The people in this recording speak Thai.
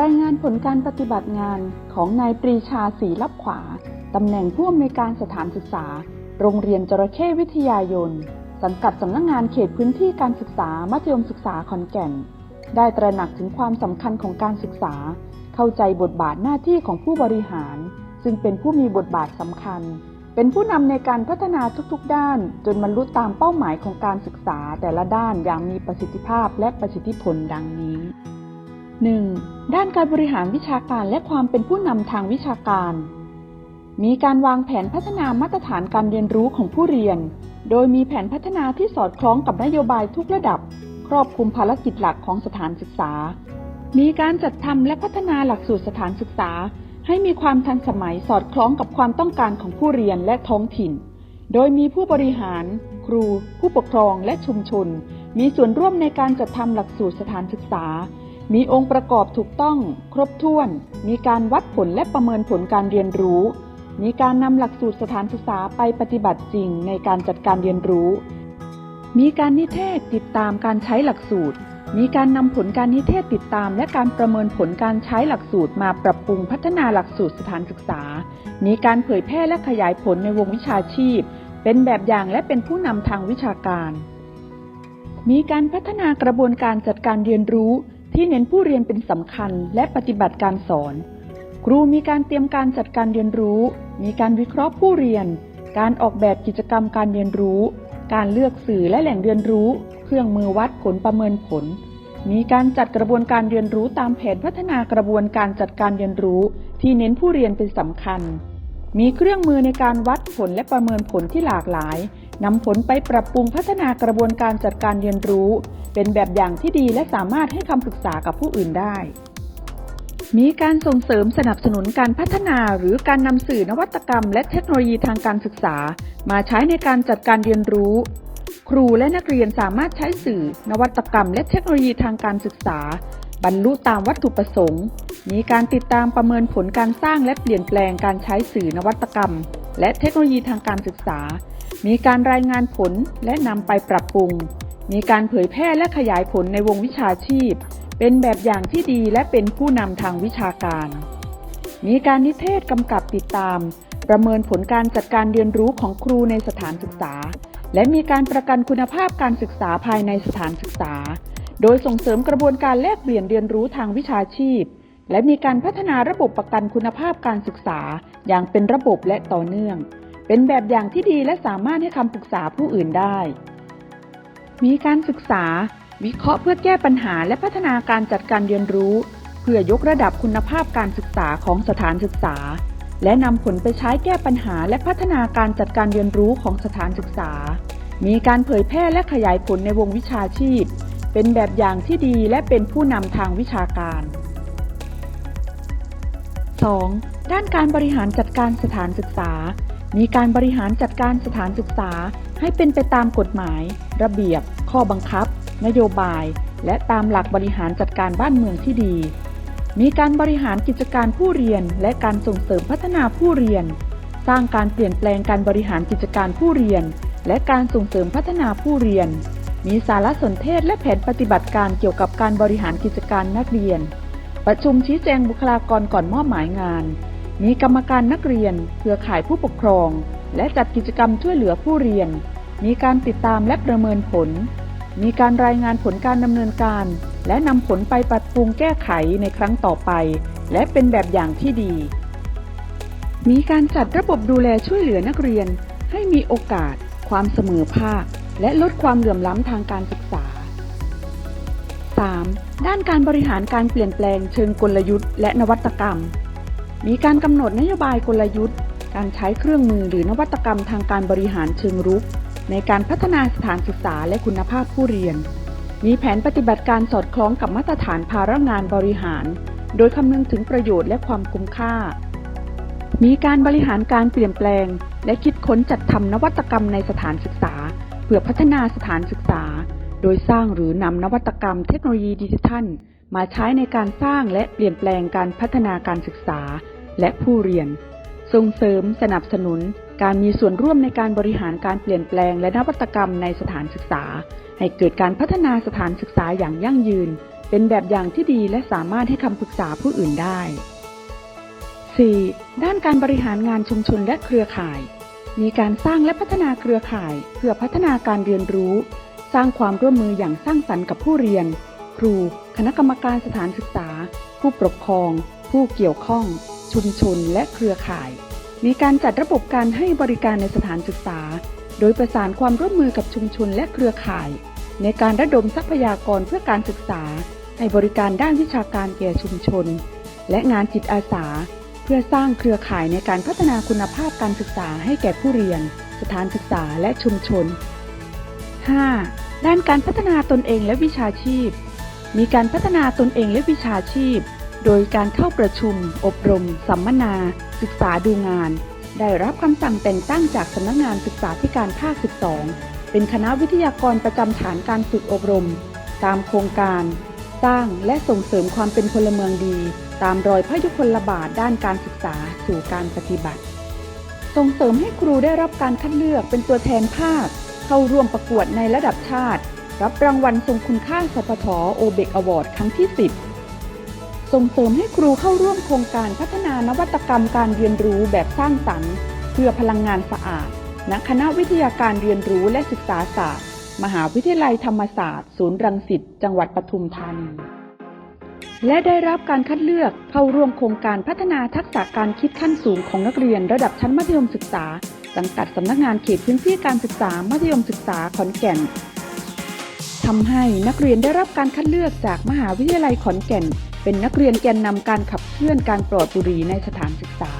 รายงานผลการปฏิบัติงานของนายปรีชาศรีลับขวา ตำแหน่งผู้อำนวยการสถานศึกษา โรงเรียนจระเข้วิทยายน สังกัดสำนักงงานเขตพื้นที่การศึกษามัธยมศึกษาขอนแก่น ได้ตระหนักถึงความสำคัญของการศึกษา เข้าใจบทบาทหน้าที่ของผู้บริหาร ซึ่งเป็นผู้มีบทบาทสำคัญ เป็นผู้นำในการพัฒนาทุกๆ ด้าน จนบรรลุตามเป้าหมายของการศึกษาแต่ละด้านอย่างมีประสิทธิภาพและประสิทธิผลดังนี้ 1. ด้านการบริหารวิชาการและความเป็นผู้นำทางวิชาการ มีการวางแผนพัฒนามาตรฐานการเรียนรู้ของผู้เรียน โดยมีแผนพัฒนาที่สอดคล้องกับนโยบายทุกระดับ ครอบคลุมภารกิจหลักของสถานศึกษา มีการจัดทำและพัฒนาหลักสูตรสถานศึกษา ให้มีความทันสมัยสอดคล้องกับความต้องการของผู้เรียนและท้องถิ่น โดยมีผู้บริหาร ครู ผู้ปกครองและชุมชน มีส่วนร่วมในการจัดทำหลักสูตรสถานศึกษา มีองค์ประกอบถูกต้อง ครบถ้วน มีการวัดผลและประเมินผลการเรียนรู้ มีการนำหลักสูตรสถานศึกษาไปปฏิบัติจริงในการจัดการเรียนรู้ มีการนิเทศติดตามการใช้หลักสูตร มีการนำผลการนิเทศติดตาม และการประเมินผลการใช้หลักสูตรมาปรับปรุงพัฒนาหลักสูตรสถานศึกษา มีการเผยแพร่และขยายผลในวงวิชาชีพ เป็นแบบอย่างและเป็นผู้นำทางวิชาการ มีการพัฒนากระบวนการจัดการเรียนรู้ ที่เน้นผู้เรียนเป็นสำคัญและปฏิบัติการสอน ครูมีการเตรียมการจัดการเรียนรู้ มีการวิเคราะห์ผู้เรียน การออกแบบกิจกรรมการเรียนรู้ การเลือกสื่อและแหล่งเรียนรู้ เครื่องมือวัดผลประเมินผล มีการจัดกระบวนการเรียนรู้ตามแผนพัฒนากระบวนการจัดการเรียนรู้ ที่เน้นผู้เรียนเป็นสำคัญ มีเครื่องมือในการวัดผลและประเมินผลที่หลากหลายนำผลไปปรับปรุงพัฒนากระบวนการจัดการเรียนรู้ เป็นแบบอย่างที่ดีและสามารถให้คำปรึกษากับผู้อื่นได้ มีการส่งเสริมสนับสนุนการพัฒนาหรือการนำสื่อนวัตกรรม และเทคโนโลยีทางการศึกษา มาใช้ในการจัดการเรียนรู้ ครูและนักเรียนสามารถใช้สื่อ นวัตกรรม และเทคโนโลยีทางการศึกษา บรรลุตามวัตถุประสงค์ มีการติดตามประเมินผลการสร้างและเปลี่ยนแปลงการใช้สื่อนวัตกรรม และเทคโนโลยีทางการศึกษา มีการรายงานผลและนำไปปรับปรุง มีการเผยแพร่และขยายผลในวงวิชาชีพ เป็นแบบอย่างที่ดีและเป็นผู้นำทางวิชาการ มีการนิเทศกำกับติดตาม ประเมินผลการจัดการเรียนรู้ของครูในสถานศึกษา และมีการประกันคุณภาพการศึกษาภายในสถานศึกษา โดยส่งเสริมกระบวนการแลกเปลี่ยนเรียนรู้ทางวิชาชีพ และมีการพัฒนาระบบประกันคุณภาพการศึกษา อย่างเป็นระบบและต่อเนื่อง เป็นแบบอย่างที่ดีและสามารถให้คำปรึกษาผู้อื่นได้ มีการศึกษา วิเคราะห์เพื่อแก้ปัญหาและพัฒนาการจัดการเรียนรู้ เพื่อยกระดับคุณภาพการศึกษาของสถานศึกษา และนำผลไปใช้แก้ปัญหาและพัฒนาการจัดการเรียนรู้ของสถานศึกษา มีการเผยแพร่และขยายผลในวงวิชาชีพ เป็นแบบอย่างที่ดีและเป็นผู้นำทางวิชาการ 2. ด้านการบริหารจัดการสถานศึกษา มีการบริหารจัดการสถานศึกษาให้เป็นไปตามกฎหมาย ระเบียบ ข้อบังคับ นโยบาย และตามหลักบริหารจัดการบ้านเมืองที่ดี มีการบริหารกิจการผู้เรียน และการส่งเสริมพัฒนาผู้เรียน สร้างการเปลี่ยนแปลงการบริหารกิจการผู้เรียน และการส่งเสริมพัฒนาผู้เรียน มีสารสนเทศและแผนปฏิบัติการเกี่ยวกับการบริหารกิจการนักเรียน ประชุมชี้แจงบุคลากรก่อนมอบหมายงาน มีกรรมการนักเรียน เครือข่ายผู้ปกครอง และจัดกิจกรรมช่วยเหลือผู้เรียน มีการติดตามและประเมินผล มีการรายงานผลการดำเนินการ และนำผลไปปรับปรุงแก้ไขในครั้งต่อไป และเป็นแบบอย่างที่ดี มีการจัดระบบดูแลช่วยเหลือนักเรียน ให้มีโอกาส ความเสมอภาค และลดความเหลื่อมล้ำทางการศึกษา 3. ด้านการบริหารการเปลี่ยนแปลงเชิงกลยุทธ์และนวัตกรรม มีการกำหนดนโยบายกลยุทธ์ การใช้เครื่องมือหรือนวัตกรรมทางการบริหารเชิงรุก ในการพัฒนาสถานศึกษาและคุณภาพผู้เรียน มีแผนปฏิบัติการสอดคล้องกับมาตรฐานภาระงานบริหาร โดยคำนึงถึงประโยชน์และความคุ้มค่า มีการบริหารการเปลี่ยนแปลง และคิดค้นจัดทำนวัตกรรมในสถานศึกษา พื่อพัฒนาสถานศึกษา โดยสร้างหรือนำนวัตกรรมเทคโนโลยีดิจิทัล มาใช้ในการสร้างและเปลี่ยนแปลงการพัฒนาการศึกษา และผู้เรียน ส่งเสริมสนับสนุน การมีส่วนร่วมในการบริหารการเปลี่ยนแปลงและนวัตกรรมในสถานศึกษา ให้เกิดการพัฒนาสถานศึกษาอย่างยั่งยืน เป็นแบบอย่างที่ดีและสามารถให้คำปรึกษาผู้อื่นได้ 4. ด้านการบริหารงานชุมชนและเครือข่าย มีการสร้างและพัฒนาเครือข่ายเพื่อพัฒนาการเรียนรู้ สร้างความร่วมมืออย่างสร้างสรรค์กับผู้เรียน ครู คณะกรรมการสถานศึกษา ผู้ปกครอง ผู้เกี่ยวข้อง ชุมชน และเครือข่าย มีการจัดระบบการให้บริการในสถานศึกษา โดยประสานความร่วมมือกับชุมชนและเครือข่าย ในการระดมทรัพยากรเพื่อการศึกษาให้บริการด้านวิชาการแก่ชุมชน และงานจิตอาสา พื่อสร้างเครือข่ายในการพัฒนาคุณภาพการศึกษาให้แก่ผู้เรียน สถานศึกษาและชุมชน 5. ด้านการพัฒนาตนเองและวิชาชีพ มีการพัฒนาตนเองและวิชาชีพ โดยการเข้าประชุม อบรม สัมมนา ศึกษาดูงาน ได้รับคำสั่งแต่งตั้งจากสำนักงานศึกษาธิการภาค 12 เป็นคณะวิทยากรประจำฐานการฝึกอบรม ตามโครงการ สร้างและส่งเสริมความเป็นพลเมืองดี ตามรอยพระยุคลบาทด้านการศึกษาสู่การปฏิบัติ ส่งเสริมให้ครูได้รับการคัดเลือกเป็นตัวแทนภาค เข้าร่วมประกวดในระดับชาติ รับรางวัลทรงคุณค่าสพทโอเบกอวอร์ดครั้งที่ 10 ส่งเสริมให้ครูเข้าร่วมโครงการพัฒนานวัตกรรมการเรียนรู้แบบสร้างสรรค์ เพื่อพลังงานสะอาดณคณะวิทยาการเรียนรู้และศึกษาศาสตร์ มหาวิทยาลัยธรรมศาสตร์ ศูนย์รังสิต จังหวัดปทุมธานี และได้รับการคัดเลือกเข้าร่วมโครงการพัฒนาทักษะการคิดขั้นสูงของนักเรียนระดับชั้นมัธยมศึกษา สังกัดสำนักงานเขตพื้นที่การศึกษามัธยมศึกษาขอนแก่นทำให้นักเรียนได้รับการคัดเลือกจากมหาวิทยาลัยขอนแก่น เป็นนักเรียนแกนนำการขับเคลื่อนการปลอดบุหรี่ในสถานศึกษา